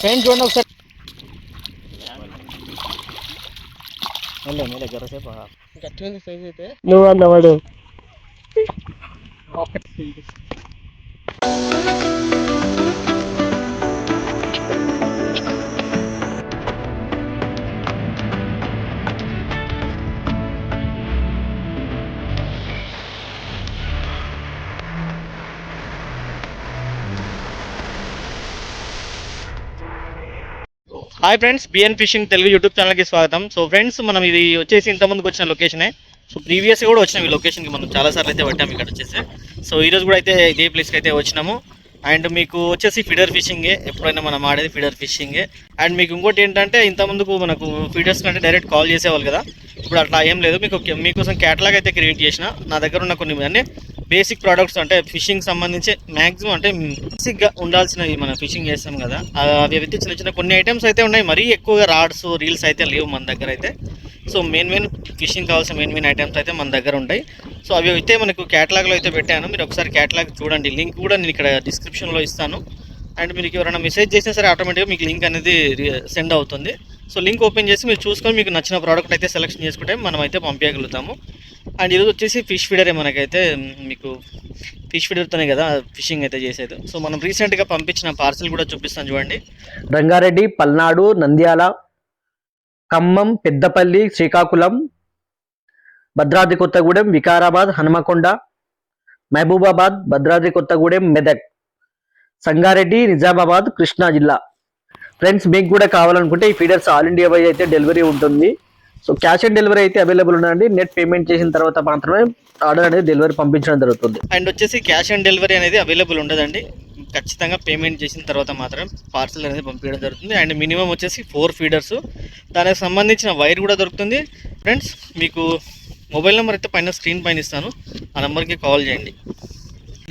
Friend చూడండి ఒకసారి mellea mellea జరసేపు గట్టిగా సైజ్ అయితే నువ్వు అన్నవాడు hi friends BN fishing Telugu YouTube ఛానల్కి స్వాగతం. సో ఫ్రెండ్స్ మనం ఇది వచ్చేసి ఇంతకుముందుకు వచ్చిన లొకేషనే సో ప్రీవియస్గా కూడా వచ్చినాం ఈ లొకేషన్కి మనం చాలా సార్లు అయితే పట్టాము ఇక్కడ వచ్చేసి. సో ఈరోజు కూడా అయితే ఇదే ప్లేస్కి అయితే వచ్చినాము. అండ్ మీకు వచ్చేసి ఫిడర్ ఫిషింగే ఎప్పుడైనా మనం ఆడేది ఫిడర్ ఫిషింగే అండ్ మీకు ఇంకోటి ఏంటంటే ఇంతకుముందుకు మనకు ఫీడర్స్ కంటే డైరెక్ట్ కాల్ చేసేవాళ్ళు కదా. ఇప్పుడు అట్లా ఏం లేదు. మీకు మీకోసం క్యాటలాగ్ అయితే క్రియేట్ చేసిన. నా దగ్గర ఉన్న కొన్ని అన్నీ బేసిక్ ప్రోడక్ట్స్ అంటే ఫిషింగ్ సంబంధించి మ్యాక్సిమం అంటే బేసిక్గా ఉండాల్సినవి మనం ఫిషింగ్ చేస్తాం కదా. అవి అయితే చిన్న చిన్న కొన్ని ఐటమ్స్ అయితే ఉన్నాయి. మరీ ఎక్కువగా రాడ్స్ రీల్స్ అయితే లేవు మన దగ్గర అయితే. సో మెయిన్ మెయిన్ ఫిషింగ్ కావాల్సిన మెయిన్ మెయిన్ ఐటమ్స్ అయితే మన దగ్గర ఉంటాయి. సో అవి అయితే మనకు క్యాటలాగ్లో అయితే పెట్టాను. మీరు ఒకసారి క్యాటలాగ్ చూడండి. లింక్ కూడా నేను ఇక్కడ డిస్క్రిప్షన్లో ఇస్తాను. అండ్ మీకు ఎవరైనా మెసేజ్ చేసినా సరే ఆటోమేటిక్గా మీకు లింక్ అనేది సెండ్ అవుతుంది. సో లింక్ ఓపెన్ చేసి మీరు చూసుకొని మీకు నచ్చిన ప్రోడక్ట్ అయితే సెలెక్షన్ చేసుకుంటే మనం అయితే పంపించగలుగుతాము. అండ్ ఈరోజు వచ్చేసి ఫిష్ ఫీడరే మనకైతే మీకు ఫిష్ ఫీడర్తోనే కదా ఫిషింగ్ అయితే చేసేది. సో మనం రీసెంట్గా పంపించిన పార్సల్ కూడా చూపిస్తాను చూడండి. రంగారెడ్డి పల్నాడు నంద్యాల ఖమ్మం పెద్దపల్లి శ్రీకాకుళం భద్రాద్రి కొత్తగూడెం వికారాబాద్ హనుమకొండ మహబూబాబాద్ భద్రాద్రి కొత్తగూడెం మెదక్ సంగారెడ్డి నిజామాబాద్ కృష్ణా జిల్లా. ఫ్రెండ్స్ మీకు కూడా కావాలనుకుంటే ఈ ఫీడర్స్ ఆల్ ఇండియా వైజ్ అయితే డెలివరీ ఉంటుంది. సో క్యాష్ ఆన్ డెలివరీ అయితే అవైలబుల్ ఉందండి నెట్ పేమెంట్ చేసిన తర్వాత మాత్రమే ఆర్డర్ అనేది డెలివరీ పంపించడం జరుగుతుంది. అండ్ వచ్చేసి క్యాష్ ఆన్ డెలివరీ అనేది అవైలబుల్ ఉండదండి. ఖచ్చితంగా పేమెంట్ చేసిన తర్వాత మాత్రం పార్సల్ అనేది పంపించడం జరుగుతుంది. అండ్ మినిమం వచ్చేసి ఫోర్ ఫీడర్స్. దానికి సంబంధించిన వైర్ కూడా దొరుకుతుంది. ఫ్రెండ్స్ మీకు మొబైల్ నెంబర్ అయితే పైన స్క్రీన్ పైన ఇస్తాను. ఆ నెంబర్కి కాల్ చేయండి.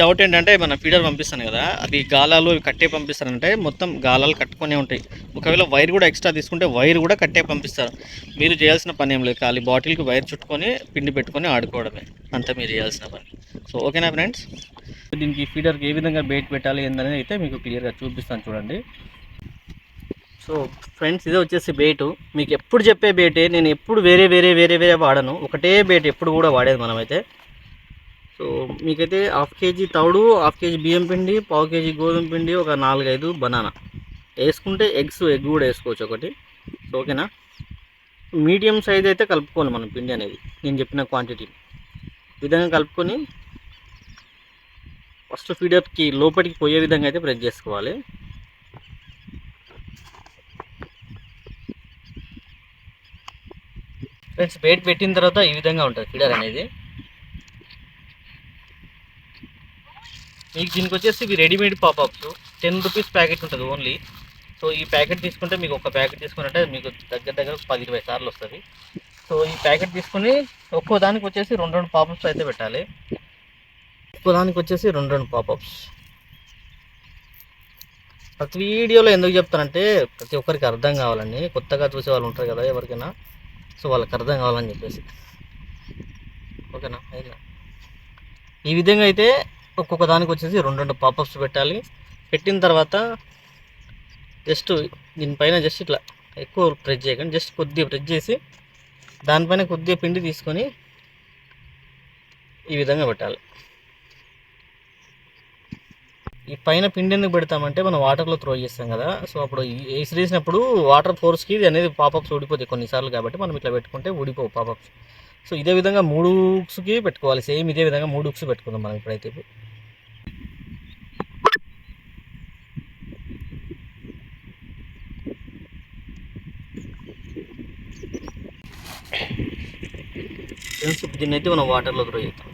డౌట్ ఏంటంటే మన ఫీడర్ పంపిస్తాను కదా అది గాలాలు కట్టే పంపిస్తారంటే మొత్తం గాలాలు కట్టుకునే ఉంటాయి. ఒకవేళ వైర్ కూడా ఎక్స్ట్రా తీసుకుంటే వైర్ కూడా కట్టే పంపిస్తారు. మీరు చేయాల్సిన పని ఏం లేదు ఖాళీ బాటిల్కి వైర్ చుట్టుకొని పిండి పెట్టుకొని ఆడుకోవడమే. అంతా మీరు చేయాల్సిన పని. సో ఓకేనా ఫ్రెండ్స్? దీనికి ఫీడర్కి ఏ విధంగా బెయిట్ పెట్టాలి ఏందనేది అయితే మీకు క్లియర్గా చూపిస్తాను చూడండి. సో ఫ్రెండ్స్ ఇదే వచ్చేసి బేటు. మీకు ఎప్పుడు చెప్పే బేటే నేను ఎప్పుడు వేరే వేరే వేరే వేరే వాడను. ఒకటే బేట్ ఎప్పుడు కూడా వాడేది మనమైతే. సో మీకైతే హాఫ్ కేజీ తౌడు హాఫ్ కేజీ బియ్యం పిండి పావు కేజీ గోధుమ పిండి ఒక నాలుగైదు బనానా. వేసుకుంటే ఎగ్స్ ఎగ్ కూడా వేసుకోవచ్చు ఒకటి. సో ఓకేనా? మీడియం సైజ్ అయితే కలుపుకోవాలి మనం పిండి అనేది. నేను చెప్పిన క్వాంటిటీ ఈ విధంగా కలుపుకొని ఫస్ట్ ఫీడర్కి లోపలికి పోయే విధంగా అయితే ప్రెస్ చేసుకోవాలి. ఫ్రెండ్స్ బయట పెట్టిన తర్వాత ఈ విధంగా ఉంటుంది ఫీడర్ అనేది. మీకు దీనికి వచ్చేసి ఇవి readymade popups. Ten rupees packet ఉంటుంది ఓన్లీ. సో ఈ ప్యాకెట్ తీసుకుంటే మీకు ఒక ప్యాకెట్ తీసుకున్నట్టే మీకు దగ్గర దగ్గర పది ఇరవై సార్లు వస్తుంది. సో ఈ ప్యాకెట్ తీసుకుని ఒక్కో దానికి వచ్చేసి రెండు రెండు పాపప్స్ అయితే పెట్టాలి. ఒక్కో దానికి వచ్చేసి రెండు రెండు పాపప్స్. ప్రతి వీడియోలో ఎందుకు చెప్తానంటే ప్రతి ఒక్కరికి అర్థం కావాలని కొత్తగా చూసే వాళ్ళు ఉంటారు కదా ఎవరికైనా. సో వాళ్ళకి అర్థం కావాలని చెప్పేసి. ఓకేనా? అయినా. ఈ విధంగా అయితే ఒక్కొక్క దానికి వచ్చేసి రెండు రెండు పాపప్స్ పెట్టాలి. పెట్టిన తర్వాత జస్ట్ దీనిపైన జస్ట్ ఇట్లా ఎక్కువ ప్రెస్ చేయకండి. జస్ట్ కొద్దిగా ప్రెస్ చేసి దానిపైన కొద్దిగా పిండి తీసుకొని ఈ విధంగా పెట్టాలి. ఈ పైన పిండి ఎందుకు పెడతామంటే మనం వాటర్లో త్రో చేస్తాం కదా. సో అప్పుడు వేసిరేసినప్పుడు వాటర్ ఫోర్స్కి ఇది అనేది పాపప్స్ ఊడిపోతాయి కొన్నిసార్లు కాబట్టి మనం ఇట్లా పెట్టుకుంటే ఊడిపోవు పాపప్స్ సో ఇదే విధంగా మూడు ఉక్స్కి పెట్టుకోవాలి. సేమ్ ఇదే విధంగా మూడు ఉక్స్ పెట్టుకుందాం మనం ఇప్పుడైతే. ఫ్రెండ్స్ ఇప్పుడు దీన్ని అయితే మనం వాటర్లో త్రో చేద్దాం.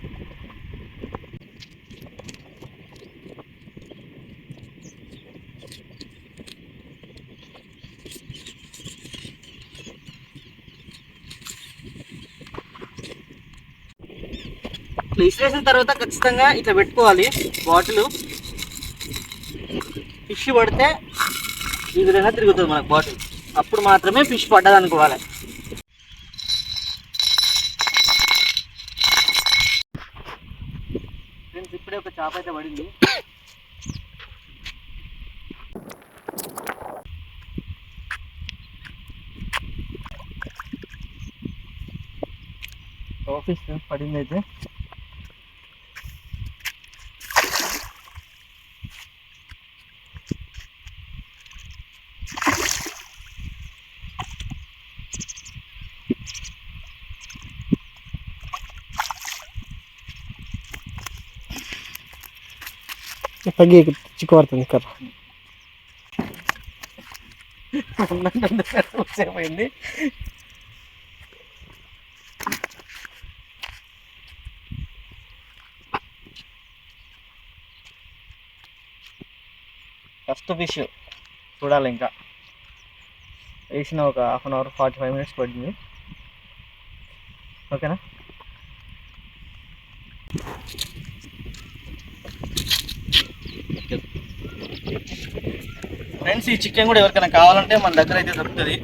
ఇట్లా ఇసిరేసిన తర్వాత ఖచ్చితంగా ఇట్లా పెట్టుకోవాలి బాటిల్. ఫిష్ పడితే ఈ విధంగా తిరుగుతుంది మనకు బాటిల్. అప్పుడు మాత్రమే ఫిష్ పడ్డది అనుకోవాలి. ఇప్పుడే ఒక చేప అయితే పడింది. ఆఫీస్ పడింది అయితే తగ్గి చిక్కుపడుతుంది కర్ర వచ్చేపోయింది ఫస్ట్ ఫిష్ చూడాలి ఇంకా. వేసిన ఒక half an hour forty five minutes పడింది ఓకేనా ఫ్రెండ్స్ ఈ చికెన్ కూడా ఎవరికైనా కావాలంటే మన దగ్గర అయితే దొరుకుతుంది.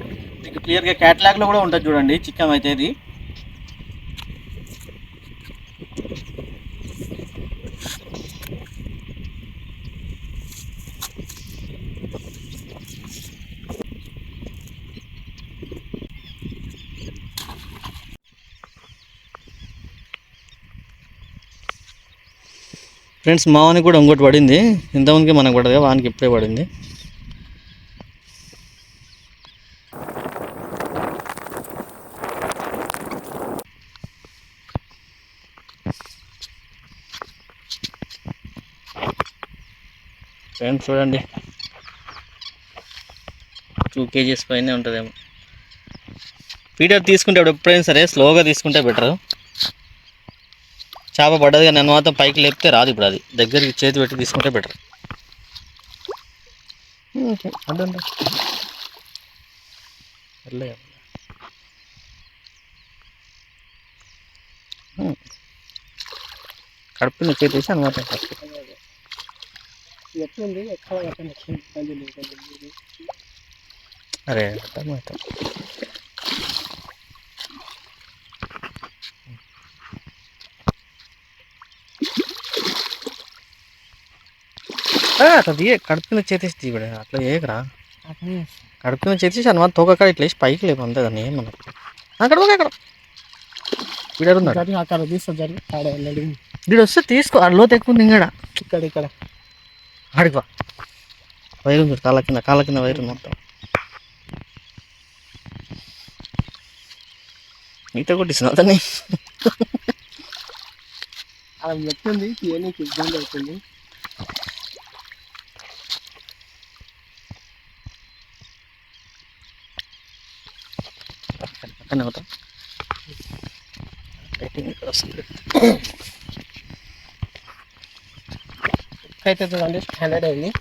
మీకు క్లియర్గా క్యాటలాగ్లో కూడా ఉంటుంది చూడండి చికెన్ అయితే ఇది. ఫ్రెండ్స్ మావానికి కూడా ఇంకోటి పడింది. ఇంతమందికి మనకు పడదు వానికి ఇప్పుడే పడింది. ఫ్రెండ్స్ చూడండి. టూ కేజీస్ పైనే ఉంటుందేమో. ఫీడర్ తీసుకుంటే ఎప్పుడైనా సరే స్లోగా తీసుకుంటే బెటర్ చేప పడ్డది కానీ నన్ను మాత్రం పైకి లేపితే రాదు ఇప్పుడు అది. దగ్గరికి చేతి పెట్టి తీసుకుంటే బెటర్ కడుపుని చేతి అనమాట ఎట్లుంది? ఎక్కడ ఎక్కడ అరే టమాటో అట్లా తీయ. కడుపున చేతేసి తీయబడే అట్లా ఏకరా కడుపున చేసేసి అనమాట తోకకాడ ఇట్లా వేసి పైకి లేపు అంతే దాన్ని ఏమన్నా అక్కడ అక్కడ. వీడు ఉన్నాడు జరిగి అక్కడ తీస్తా జరిగి. వీడు వస్తే తీసుకో. లోతు ఎక్కువ ఉంది ఇంకా ఇక్కడ ఇక్కడ. ఆడికి వా వైరు ఉంది కాళ్ళ కింద కాళ్ళ కింద వైరు మొత్తం. మీతో కొట్టిస్తున్నావు దాన్ని అలా ఎట్లుంది తీయనీకి ఇబ్బంది అవుతుంది. పక్కనే అవుతా లైటింగ్ ఇక్కడ వస్తుంది అయితే చూడండి హండ్రెడ్ అయింది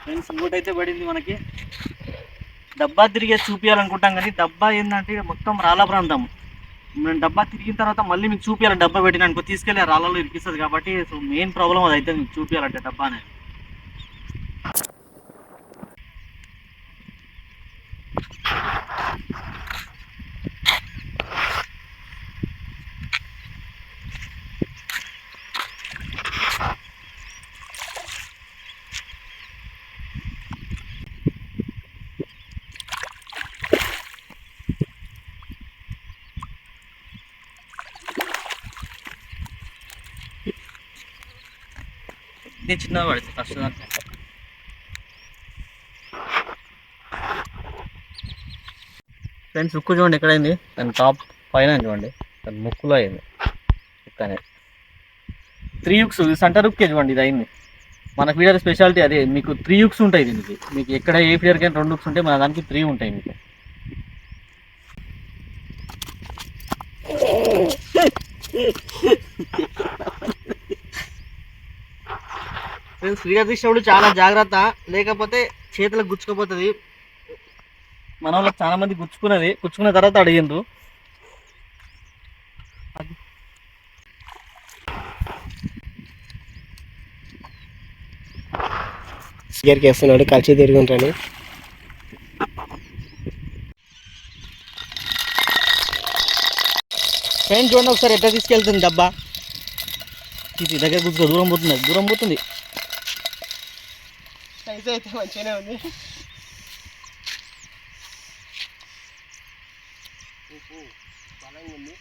ఫ్రెండ్స్ ఇంకోటి అయితే పడింది మనకి. డబ్బా తిరిగే చూపించాలనుకుంటాం కానీ డబ్బా ఏంటంటే మొత్తం రాళ్ళ ప్రాంతం. మేము డబ్బా తిరిగిన తర్వాత మళ్ళీ మీకు చూపించాలి డబ్బా పెట్టిన అనుకో తీసుకెళ్ళి రాళ్ళలో ఇరికిస్తుంది కాబట్టి సో మెయిన్ ప్రాబ్లం అది అయితే మీకు చూపించాలంటే డబ్బా అనేది. ఇది చిన్నగా పడుతుంది ఫస్ట్ దాంట్లో ఫ్రెండ్స్ ఉక్కు చూడండి ఎక్కడైంది దాని టాప్ పైన చూడండి దాని ముక్కులో అయింది ఉక్కు అనేది త్రీ యుక్స్ సెంటర్ ఉక్కే చూడండి ఇది అయింది మన ఫీడర్ స్పెషాలిటీ అదే మీకు త్రీ యుక్స్ ఉంటాయి దీనికి。మీకు ఎక్కడ ఏ ఫీడర్ కానీ రెండు ఉక్స్ ఉంటాయి మన దానికి త్రీ ఉంటాయి మీకు。తీసినప్పుడు చాలా జాగ్రత్త. లేకపోతే చేతులకు గుచ్చుకోపోతుంది. మన వాళ్ళకి చాలా మంది గుచ్చుకున్నది. గుచ్చుకున్న తర్వాత అడిగిండ్రు. సిగర్కి వేస్తున్నాడు కలిసి తిరుగుంటాను ఫ్రెండ్స్ చూడండి ఒకసారి ఎట్లా తీసుకెళ్తుంది డబ్బా. ఇది దగ్గర గుచ్చుకో దూరం పోతుంది దూరం పోతుంది. సైజ్ అయితే మంచిగానే ఉంది ఉప్పు బలంగా ఉంది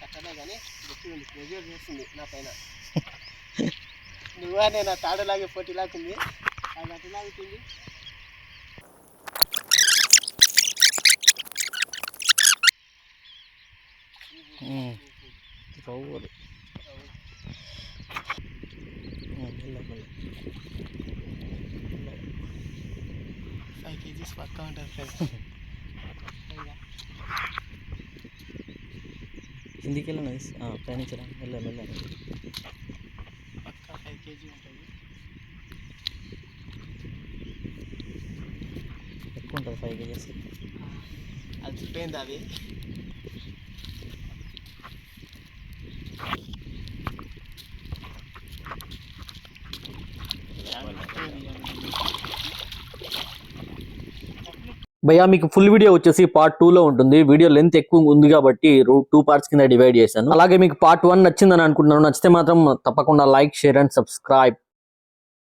కట్టలే కానీ గట్టిగా ఉంది ప్రెజర్ చేస్తుంది నా పైన నువ్వా నేను తాడులాగే పోటీలాగుంది అది అటులాగుతుంది ఉమ్. పోవాలి. ఫైవ్ కేజీస్ పక్కా ఉంటుంది ఫ్రెండ్స్ కిందికి వెళ్ళిన ప్రయాణించరా మెల్ల మెల్ల పక్కా ఫైవ్ కేజీ ఉంటుంది ఎక్కువ ఉంటుంది ఫైవ్ కేజెస్ అది చుట్టైంది అది భయ్యా మీకు ఫుల్ వీడియో వచ్చేసి పార్ట్ టూ లో ఉంటుంది. వీడియో లెంత్ ఎక్కువ ఉంది కాబట్టి టూ పార్ట్స్ కింద డివైడ్ చేశాను. అలాగే మీకు పార్ట్ వన్ నచ్చిందని అనుకుంటున్నాను. నచ్చితే మాత్రం తప్పకుండా లైక్ షేర్ అండ్ సబ్స్క్రైబ్